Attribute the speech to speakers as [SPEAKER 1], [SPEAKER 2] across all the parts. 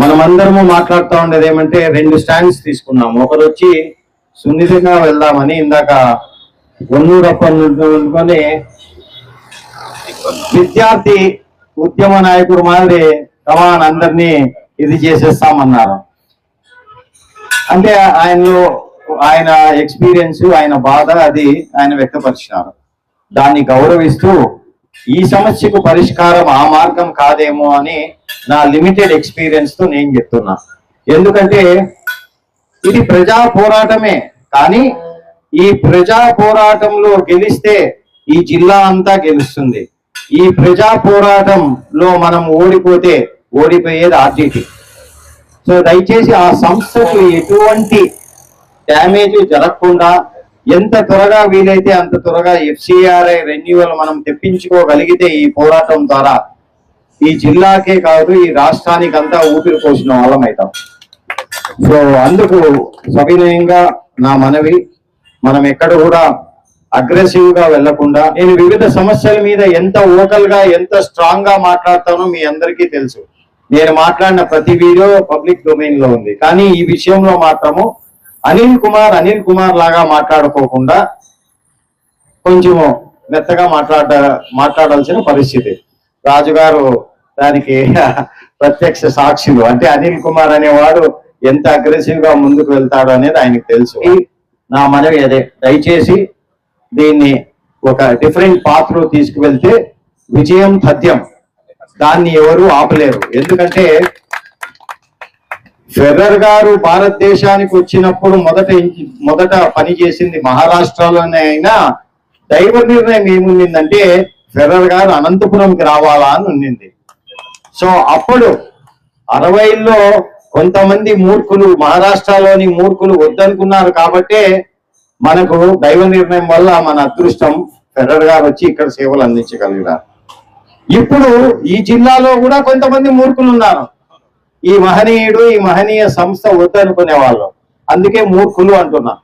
[SPEAKER 1] మనమందరము మాట్లాడుతూ ఉండేది ఏమంటే రెండు స్టాండ్స్ తీసుకున్నాము. ఒకరు వచ్చి సున్నితంగా వెళ్దామని ఇందాక వందూరప్పని విద్యార్థి ఉద్యమ నాయకుడు మాదిరి కమాన్ అందరినీ ఇది చేసేస్తామన్నారు. అంటే ఆయనలో ఆయన ఎక్స్పీరియన్స్ ఆయన బాధ అది ఆయన వ్యక్తపరిచినారు. దాన్ని గౌరవిస్తూ ఈ సమస్యకు పరిష్కారం ఆ మార్గం కాదేమో అని నా లిమిటెడ్ ఎక్స్పీరియన్స్తో నేను చెప్తున్నా. ఎందుకంటే ఇది ప్రజా పోరాటమే. కానీ ఈ ప్రజా పోరాటంలో గెలిస్తే ఈ జిల్లా అంతా గెలుస్తుంది. ఈ ప్రజా పోరాటంలో మనం ఓడిపోతే ఓడిపోయేది ఆర్జీటీ. సో దయచేసి ఆ సంస్థకు ఎటువంటి డ్యామేజ్ జరగకుండా ఎంత త్వరగా వీలైతే అంత త్వరగా ఎఫ్సిఆర్ఐ రెన్యువల్ మనం తెప్పించుకోగలిగితే ఈ పోరాటం ద్వారా ఈ జిల్లాకే కాదు ఈ రాష్ట్రానికి అంతా ఊపిరి పోసిన వాళ్ళం అవుతాం సో అందుకు సవినయంగా నా మనవి మనం ఎక్కడ కూడా అగ్రెసివ్గా వెళ్ళకుండా నేను వివిధ సమస్యల మీద ఎంత ఓకల్గా ఎంత స్ట్రాంగ్గా మాట్లాడతానో మీ అందరికీ తెలుసు. నేను మాట్లాడిన ప్రతి వీడియో పబ్లిక్ డొమైన్లో ఉంది. కానీ ఈ విషయంలో మాత్రము అనిల్ కుమార్ అనిల్ కుమార్ లాగా మాట్లాడుకోకుండా కొంచెము మెత్తగా మాట్లాడ మాట్లాడాల్సిన పరిస్థితి. రాజుగారు దానికి ప్రత్యక్ష సాక్షులు. అంటే అనిల్ కుమార్ అనేవాడు ఎంత అగ్రెసివ్గా ముందుకు వెళ్తాడు అనేది ఆయనకు తెలుసు. నా మనవి అదే. దయచేసి దీన్ని ఒక డిఫరెంట్ పాత్ర తీసుకువెళ్తే విజయం తథ్యం. దాన్ని ఎవరు ఆపలేరు. ఎందుకంటే ఫెదర్ గారు భారతదేశానికి వచ్చినప్పుడు మొదట మొదట పని చేసింది మహారాష్ట్రలోనే అయినా దైవ నిర్ణయం ఏముండిందంటే ఫెడరర్ గారు అనంతపురంకి రావాలా అని ఉండింది సో అప్పుడు అరవైలో కొంతమంది మూర్ఖులు మహారాష్ట్రలోని మూర్ఖులు వద్దనుకున్నారు కాబట్టే మనకు దైవ నిర్ణయం వల్ల మన అదృష్టం ఫెడరర్ గారు వచ్చి ఇక్కడ సేవలు అందించగలిగారు. ఇప్పుడు ఈ జిల్లాలో కూడా కొంతమంది మూర్ఖులు ఉన్నారు. ఈ మహనీయుడు ఈ మహనీయ సంస్థ వద్దనుకునే వాళ్ళు అందుకే మూర్ఖులు అంటున్నా.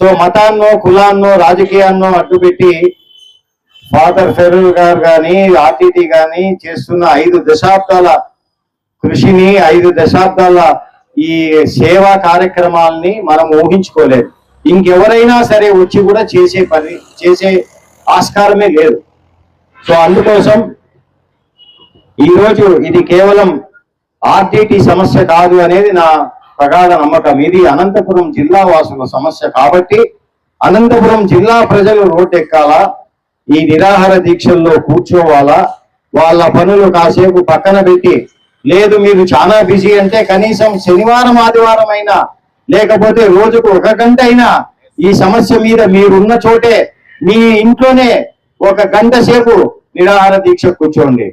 [SPEAKER 1] సో మతాన్నో కులాన్నో రాజకీయాన్నో అడ్డుపెట్టి ఫాదర్ ఫెరూర్ గారు కానీ ఆర్టీటీ కానీ చేస్తున్న ఐదు దశాబ్దాల కృషిని ఐదు దశాబ్దాల ఈ సేవా కార్యక్రమాలని మనం ఊహించుకోలేదు. ఇంకెవరైనా సరే వచ్చి కూడా చేసే పని చేసే ఆస్కారమే లేదు. సో అందుకోసం ఈరోజు ఇది కేవలం ఆర్టీటీ సమస్య కాదు అనేది నా ప్రగాఢ నమ్మకం. ఇది అనంతపురం జిల్లా వాసుల సమస్య కాబట్టి అనంతపురం జిల్లా ప్రజలు రోడ్డెక్కాలా? ఈ నిరాహార దీక్షల్లో కూర్చోవాలా? వాళ్ళ పనులు కాసేపు పక్కన పెట్టి లేదు మీరు చాలా బిజీ అంటే కనీసం శనివారం ఆదివారం అయినా లేకపోతే రోజుకు ఒక గంట అయినా ఈ సమస్య మీద మీరున్న చోటే మీ ఇంట్లోనే ఒక గంట సేపు నిరాహార దీక్ష కూర్చోండి.